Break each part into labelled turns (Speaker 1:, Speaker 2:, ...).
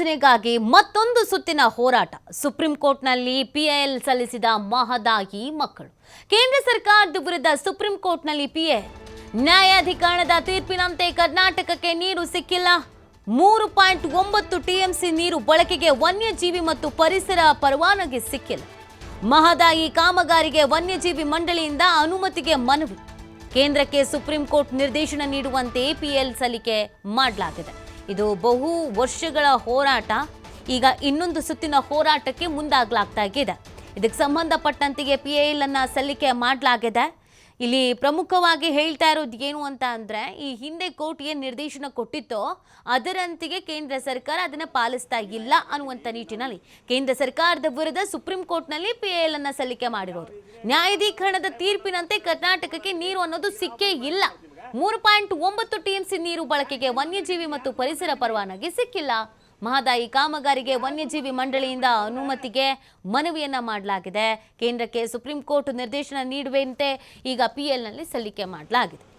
Speaker 1: ಯೋಜನೆಗಾಗಿ ಮತ್ತೊಂದು ಸುತ್ತಿನ ಹೋರಾಟ. ಸುಪ್ರೀಂ ಕೋರ್ಟ್ನಲ್ಲಿ ಪಿಎಲ್ ಸಲ್ಲಿಸಿದ ಮಹದಾಯಿ ಮಕ್ಕಳು. ಕೇಂದ್ರ ಸರ್ಕಾರದ ವಿರುದ್ಧ ಸುಪ್ರೀಂ ಕೋರ್ಟ್ನಲ್ಲಿ ಪಿಎಲ್ ನ್ಯಾಯಾಧಿಕರಣದ ತೀರ್ಪಿನಂತೆ ಕರ್ನಾಟಕಕ್ಕೆ ನೀರು ಸಿಕ್ಕಿಲ್ಲ. ಮೂರು ಪಾಯಿಂಟ್ ಒಂಬತ್ತು ಟಿಎಂಸಿ ನೀರು ಬಳಕೆಗೆ ವನ್ಯಜೀವಿ ಮತ್ತು ಪರಿಸರ ಪರವಾನಗಿ ಸಿಕ್ಕಿಲ್ಲ. ಮಹದಾಯಿ ಕಾಮಗಾರಿಗೆ ವನ್ಯಜೀವಿ ಮಂಡಳಿಯಿಂದ ಅನುಮತಿಗೆ ಮನವಿ. ಕೇಂದ್ರಕ್ಕೆ ಸುಪ್ರೀಂ ಕೋರ್ಟ್ ನಿರ್ದೇಶನ ನೀಡುವಂತೆ ಪಿಎಲ್ ಸಲ್ಲಿಕೆ ಮಾಡಲಾಗಿದೆ. ಇದು ಬಹು ವರ್ಷಗಳ ಹೋರಾಟ. ಈಗ ಇನ್ನೊಂದು ಸುತ್ತಿನ ಹೋರಾಟಕ್ಕೆ ಮುಂದಾಗಲಾಗ್ತಾ ಇದೆ. ಇದಕ್ಕೆ ಸಂಬಂಧಪಟ್ಟಂತೆ ಪಿ ಎಲ್ ಅನ್ನ ಸಲ್ಲಿಕೆ ಮಾಡಲಾಗಿದೆ. ಇಲ್ಲಿ ಪ್ರಮುಖವಾಗಿ ಹೇಳ್ತಾ ಇರೋದು ಏನು ಅಂತ ಅಂದರೆ, ಈ ಹಿಂದೆ ಕೋರ್ಟ್ ಏನು ನಿರ್ದೇಶನ ಕೊಟ್ಟಿತ್ತೋ ಅದರಂತೆಯೇ ಕೇಂದ್ರ ಸರ್ಕಾರ ಅದನ್ನ ಪಾಲಿಸ್ತಾ ಇಲ್ಲ ಅನ್ನುವಂಥ ನಿಟ್ಟಿನಲ್ಲಿ ಕೇಂದ್ರ ಸರ್ಕಾರದ ವಿರುದ್ಧ ಸುಪ್ರೀಂ ಕೋರ್ಟ್ನಲ್ಲಿ ಪಿ ಎಲ್ ಅನ್ನ ಸಲ್ಲಿಕೆ ಮಾಡಿರೋದು. ನ್ಯಾಯಾಧೀಕರಣದ ತೀರ್ಪಿನಂತೆ ಕರ್ನಾಟಕಕ್ಕೆ ನೀರು ಅನ್ನೋದು ಸಿಕ್ಕೇ ಇಲ್ಲ. ಮೂರು ಪಾಯಿಂಟ್ ಒಂಬತ್ತು ಟಿಎಂಸಿ ನೀರು ಬಳಕೆಗೆ ವನ್ಯಜೀವಿ ಮತ್ತು ಪರಿಸರ ಪರವಾನಗಿ ಸಿಕ್ಕಿಲ್ಲ. ಮಹದಾಯಿ ಕಾಮಗಾರಿಗೆ ವನ್ಯಜೀವಿ ಮಂಡಳಿಯಿಂದ ಅನುಮತಿಗೆ ಮನವಿಯನ್ನ ಮಾಡಲಾಗಿದೆ. ಕೇಂದ್ರಕ್ಕೆ ಸುಪ್ರೀಂ ಕೋರ್ಟ್ ನಿರ್ದೇಶನ ನೀಡುವಂತೆ ಈಗ ಪಿಎಲ್ನಲ್ಲಿ ಸಲ್ಲಿಕೆ ಮಾಡಲಾಗಿದೆ.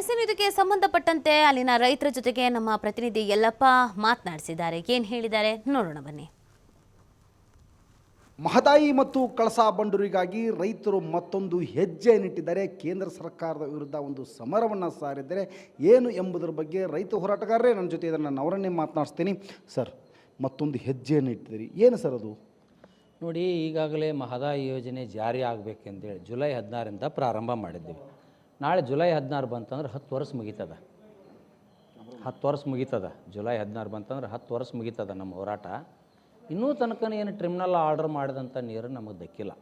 Speaker 1: ಎಸ್ ಇದಕ್ಕೆ ಸಂಬಂಧಪಟ್ಟಂತೆ ಅಲ್ಲಿನ ರೈತರ ಜೊತೆಗೆ ನಮ್ಮ ಪ್ರತಿನಿಧಿ ಯಲ್ಲಪ್ಪ ಮಾತನಾಡಿಸಿದ್ದಾರೆ. ಏನು ಹೇಳಿದ್ದಾರೆ? ನೋಡೋಣ ಬನ್ನಿ.
Speaker 2: ಮಹದಾಯಿ ಮತ್ತು ಕಳಸಾ ಬಂಡೂರಿಗಾಗಿ ರೈತರು ಮತ್ತೊಂದು ಹೆಜ್ಜೆ ನಿಟ್ಟಿದ್ದಾರೆ ಕೇಂದ್ರ ಸರ್ಕಾರದ ವಿರುದ್ಧ ಒಂದು ಸಮರವನ್ನು ಸಾರಿದ್ದಾರೆ. ಏನು ಎಂಬುದರ ಬಗ್ಗೆ ರೈತ ಹೋರಾಟಗಾರರೇ ನನ್ನ ಜೊತೆ ಇದನ್ನು ನಾನು ಅವರನ್ನೇ ಮಾತನಾಡಿಸ್ತೀನಿ. ಸರ್ ಮತ್ತೊಂದು ಹೆಜ್ಜೆಯನ್ನು ಇಟ್ಟಿದ್ದೀರಿ ಏನು ಸರ್ ಅದು?
Speaker 3: ನೋಡಿ ಈಗಾಗಲೇ ಮಹದಾಯಿ ಯೋಜನೆ ಜಾರಿ ಆಗಬೇಕೆಂದೇಳಿ ಜುಲೈ ಹದಿನಾರರಿಂದ ಪ್ರಾರಂಭ ಮಾಡಿದ್ದೀವಿ. ನಾಳೆ ಜುಲೈ ಹದಿನಾರು ಬಂತಂದ್ರೆ ಹತ್ತು ವರ್ಷ ಮುಗೀತದ. ಹತ್ತು ವರ್ಷ ಮುಗೀತದ. ಜುಲೈ ಹದಿನಾರು ಬಂತಂದ್ರೆ ಹತ್ತು ವರ್ಷ ಮುಗೀತದ ನಮ್ಮ ಹೋರಾಟ. ಇನ್ನೂ ತನಕ ಏನು ಟ್ರಿಬ್ಯುನಲ್ ಆರ್ಡರ್ ಮಾಡಿದಂಥ ನೀರು ನಮಗೆ ದಕ್ಕಿಲ್ಲ.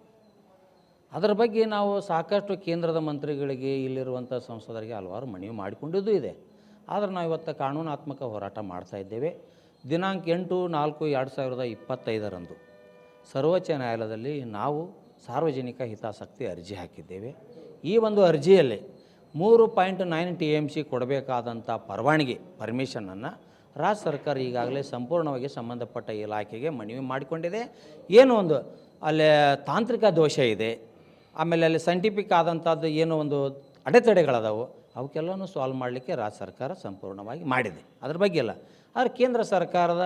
Speaker 3: ಅದರ ಬಗ್ಗೆ ನಾವು ಸಾಕಷ್ಟು ಕೇಂದ್ರದ ಮಂತ್ರಿಗಳಿಗೆ ಇಲ್ಲಿರುವಂಥ ಸಂಸದರಿಗೆ ಹಲವಾರು ಮನವಿ ಮಾಡಿಕೊಂಡಿದ್ದೂ ಇದೆ. ಆದರೆ ನಾವು ಇವತ್ತು ಕಾನೂನಾತ್ಮಕ ಹೋರಾಟ ಮಾಡ್ತಾ ಇದ್ದೇವೆ. ದಿನಾಂಕ ಎಂಟು ನಾಲ್ಕು ಎರಡು ಸಾವಿರದ ಇಪ್ಪತ್ತೈದರಂದು ಸರ್ವೋಚ್ಚ ನ್ಯಾಯಾಲಯದಲ್ಲಿ ನಾವು ಸಾರ್ವಜನಿಕ ಹಿತಾಸಕ್ತಿ ಅರ್ಜಿ ಹಾಕಿದ್ದೇವೆ. ಈ ಒಂದು ಅರ್ಜಿಯಲ್ಲಿ ಮೂರು point nine T M C ಕೊಡಬೇಕಾದಂಥ ಪರವಾನಗಿ, ಪರ್ಮಿಷನನ್ನು ರಾಜ್ಯ ಸರ್ಕಾರ ಈಗಾಗಲೇ ಸಂಪೂರ್ಣವಾಗಿ ಸಂಬಂಧಪಟ್ಟ ಇಲಾಖೆಗೆ ಮನವಿ ಮಾಡಿಕೊಂಡಿದೆ. ಏನು ಒಂದು ಅಲ್ಲಿ ತಾಂತ್ರಿಕ ದೋಷ ಇದೆ, ಆಮೇಲೆ ಅಲ್ಲಿ ಸೈಂಟಿಫಿಕ್ ಆದಂಥದ್ದು ಏನೋ ಒಂದು ಅಡೆತಡೆಗಳದಾವು, ಅವಕ್ಕೆಲ್ಲನೂ ಸಾಲ್ವ್ ಮಾಡಲಿಕ್ಕೆ ರಾಜ್ಯ ಸರ್ಕಾರ ಸಂಪೂರ್ಣವಾಗಿ ಮಾಡಿದೆ. ಅದ್ರ ಬಗ್ಗೆ ಇಲ್ಲ ಆದರೆ ಕೇಂದ್ರ ಸರ್ಕಾರದ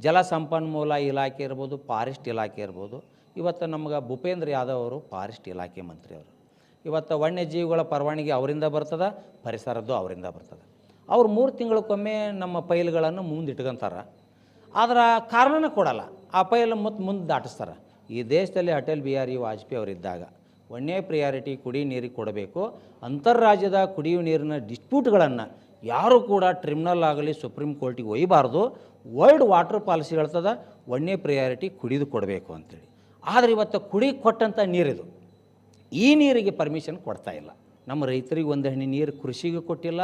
Speaker 3: ಜಲ ಸಂಪನ್ಮೂಲ ಇಲಾಖೆ ಇರ್ಬೋದು, ಫಾರೆಸ್ಟ್ ಇಲಾಖೆ ಇರ್ಬೋದು. ಇವತ್ತು ನಮ್ಗೆ ಭೂಪೇಂದ್ರ ಯಾದವ್ ಅವರು ಫಾರೆಸ್ಟ್ ಇಲಾಖೆ ಮಂತ್ರಿಯವರು ಇವತ್ತು ವನ್ಯಜೀವಿಗಳ ಪರವಾನಗಿ ಅವರಿಂದ ಬರ್ತದೆ, ಪರಿಸರದ್ದು ಅವರಿಂದ ಬರ್ತದೆ. ಅವ್ರು ಮೂರು ತಿಂಗಳಕ್ಕೊಮ್ಮೆ ನಮ್ಮ ಫೈಲ್ಗಳನ್ನು ಮುಂದಿಟ್ಕೊಂತಾರೆ. ಆದ್ರೆ ಕಾರಣನೇ ಕೊಡಲ್ಲ. ಆ ಪೈಲ್ ಮತ್ತು ಮುಂದೆ ದಾಟಿಸ್ತಾರೆ. ಈ ದೇಶದಲ್ಲಿ ಅಟಲ್ ಬಿಹಾರಿ ವಾಜಪೇಯಿ ಅವರಿದ್ದಾಗ ಒಳ್ಳೆಯ ಪ್ರಿಯಾರಿಟಿ ಕುಡಿ ನೀರಿಗೆ ಕೊಡಬೇಕು. ಅಂತಾರಾಜ್ಯದ ಕುಡಿಯುವ ನೀರಿನ ಡಿಸ್ಪ್ಯೂಟ್ಗಳನ್ನು ಯಾರೂ ಕೂಡ ಟ್ರಿಬ್ಯುನಲ್ ಆಗಲಿ ಸುಪ್ರೀಂ ಕೋರ್ಟಿಗೆ ಒಯ್ಯಬಾರ್ದು ವರ್ಲ್ಡ್ ವಾಟರ್ ಪಾಲಿಸಿ ಹೇಳ್ತದ ವಣ್ಣೆ ಪ್ರಿಯಾರಿಟಿ ಕುಡಿದು ಕೊಡಬೇಕು ಅಂತೇಳಿ. ಆದರೆ ಇವತ್ತು ಕುಡಿ ಕೊಟ್ಟಂಥ ನೀರಿದು. ಈ ನೀರಿಗೆ ಪರ್ಮಿಷನ್ ಕೊಡ್ತಾ ಇಲ್ಲ. ನಮ್ಮ ರೈತರಿಗೆ ಒಂದು ಹನಿ ನೀರು ಕೃಷಿಗೆ ಕೊಟ್ಟಿಲ್ಲ,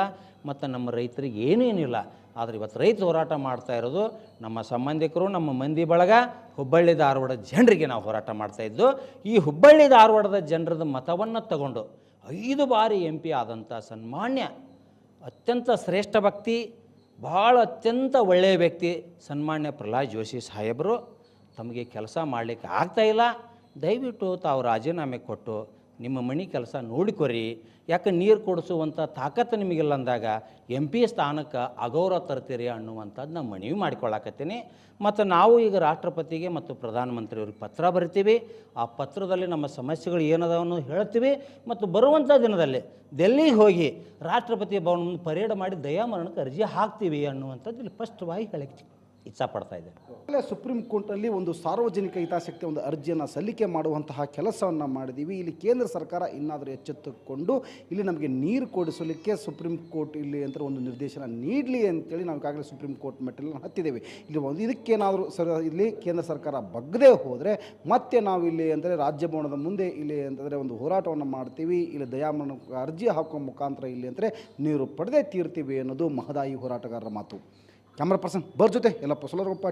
Speaker 3: ಮತ್ತು ನಮ್ಮ ರೈತರಿಗೆ ಏನೂ ಏನಿಲ್ಲ. ಆದರೆ ಇವತ್ತು ರೈತ ಹೋರಾಟ ಮಾಡ್ತಾ ಇರೋದು, ನಮ್ಮ ಸಂಬಂಧಿಕರು, ನಮ್ಮ ಮಂದಿ ಬಳಗ, ಹುಬ್ಬಳ್ಳಿ ಧಾರವಾಡ ಜನರಿಗೆ ನಾವು ಹೋರಾಟ ಮಾಡ್ತಾ ಇದ್ದು, ಈ ಹುಬ್ಬಳ್ಳಿ ಧಾರವಾಡದ ಜನರದ ಮತವನ್ನು ತಗೊಂಡು, ಐದು ಬಾರಿ ಎಂ ಪಿ ಆದಂಥ ಸನ್ಮಾನ್ಯ, ಅತ್ಯಂತ ಶ್ರೇಷ್ಠ ಭಕ್ತಿ ಭಾಳ ಅತ್ಯಂತ ಒಳ್ಳೆಯ ವ್ಯಕ್ತಿ ಸನ್ಮಾನ್ಯ ಪ್ರಹ್ಲಾದ್ ಜೋಶಿ ಸಾಹೇಬರು. ತಮಗೆ ಕೆಲಸ ಮಾಡಲಿಕ್ಕೆ ಆಗ್ತಾಯಿಲ್ಲ ದಯವಿಟ್ಟು ತಾವು ರಾಜೀನಾಮೆ ಕೊಟ್ಟು ನಿಮ್ಮ ಮನೆ ಕೆಲಸ ನೋಡಿಕೊರಿ. ಯಾಕೆ ನೀರು ಕೊಡಿಸುವಂಥ ತಾಕತ್ತು ನಿಮಗಿಲ್ಲ ಅಂದಾಗ ಎಂ ಪಿ ಸ್ಥಾನಕ್ಕೆ ಅಗೌರವ ತರ್ತೀರಿ ಅನ್ನುವಂಥದ್ದು ನಾನು ಮನವಿ ಮಾಡಿಕೊಳ್ಳಾಕತ್ತೀನಿ. ಮತ್ತು ನಾವು ಈಗ ರಾಷ್ಟ್ರಪತಿಗೆ ಮತ್ತು ಪ್ರಧಾನಮಂತ್ರಿಯವ್ರಿಗೆ ಪತ್ರ ಬರಿತೀವಿ. ಆ ಪತ್ರದಲ್ಲಿ ನಮ್ಮ ಸಮಸ್ಯೆಗಳು ಏನದಾವನ್ನು ಹೇಳ್ತೀವಿ. ಮತ್ತು ಬರುವಂಥ ದಿನದಲ್ಲಿ ಡೆಲ್ಲಿಗೆ ಹೋಗಿ ರಾಷ್ಟ್ರಪತಿ ಭವನ ಪರೇಡ್ ಮಾಡಿ ದಯಾಮರಣಕ್ಕೆ ಅರ್ಜಿ ಹಾಕ್ತೀವಿ ಅನ್ನುವಂಥದ್ದು ಇಲ್ಲಿ ಸ್ಪಷ್ಟವಾಗಿ ಹೇಳಕ್ಕೆ ಇಚ್ಛಪಡ್ತಾ ಇದ್ದೇನೆ
Speaker 2: ಸುಪ್ರೀಂ ಕೋರ್ಟಲ್ಲಿ ಒಂದು ಸಾರ್ವಜನಿಕ ಹಿತಾಸಕ್ತಿ ಒಂದು ಅರ್ಜಿಯನ್ನು ಸಲ್ಲಿಕೆ ಮಾಡುವಂತಹ ಕೆಲಸವನ್ನು ಮಾಡಿದ್ದೀವಿ ಇಲ್ಲಿ ಕೇಂದ್ರ ಸರ್ಕಾರ ಇನ್ನಾದರೂ ಎಚ್ಚೆತ್ತುಕೊಂಡು ಇಲ್ಲಿ ನಮಗೆ ನೀರು ಕೊಡಿಸಲಿಕ್ಕೆ ಸುಪ್ರೀಂ ಕೋರ್ಟ್ ಇಲ್ಲಿ ಅಂತ ಒಂದು ನಿರ್ದೇಶನ ನೀಡಲಿ ಅಂತೇಳಿ ನಾವು ಈಗಾಗಲೇ ಸುಪ್ರೀಂ ಕೋರ್ಟ್ ಮೆಟ್ಟಲು ಹತ್ತಿದ್ದೇವೆ ಇಲ್ಲಿ ಒಂದು ಇದಕ್ಕೇನಾದರೂ ಸರ್ ಇಲ್ಲಿ ಕೇಂದ್ರ ಸರ್ಕಾರ ಬಗ್ಗದೇ ಹೋದರೆ ಮತ್ತೆ ನಾವು ಇಲ್ಲಿ ಅಂದರೆ ರಾಜ್ಯ ಭವನದ ಮುಂದೆ ಇಲ್ಲಿ ಅಂತಂದರೆ ಒಂದು ಹೋರಾಟವನ್ನು ಮಾಡ್ತೀವಿ. ಇಲ್ಲಿ ದಯಾಮರಣ ಅರ್ಜಿ ಹಾಕುವ ಮುಖಾಂತರ ಇಲ್ಲಿ ಅಂದರೆ ನೀರು ಪಡೆದೇ ತೀರ್ತೀವಿ ಅನ್ನೋದು ಮಹದಾಯಿ ಹೋರಾಟಗಾರರ ಮಾತು. ಕ್ಯಾಮ್ರಾ ಪರ್ಸನ್ ಬರ್ ಜೊತೆ ಎಲ್ಲಪ್ಪ ಸೊಲರಗೊಪ್ಪ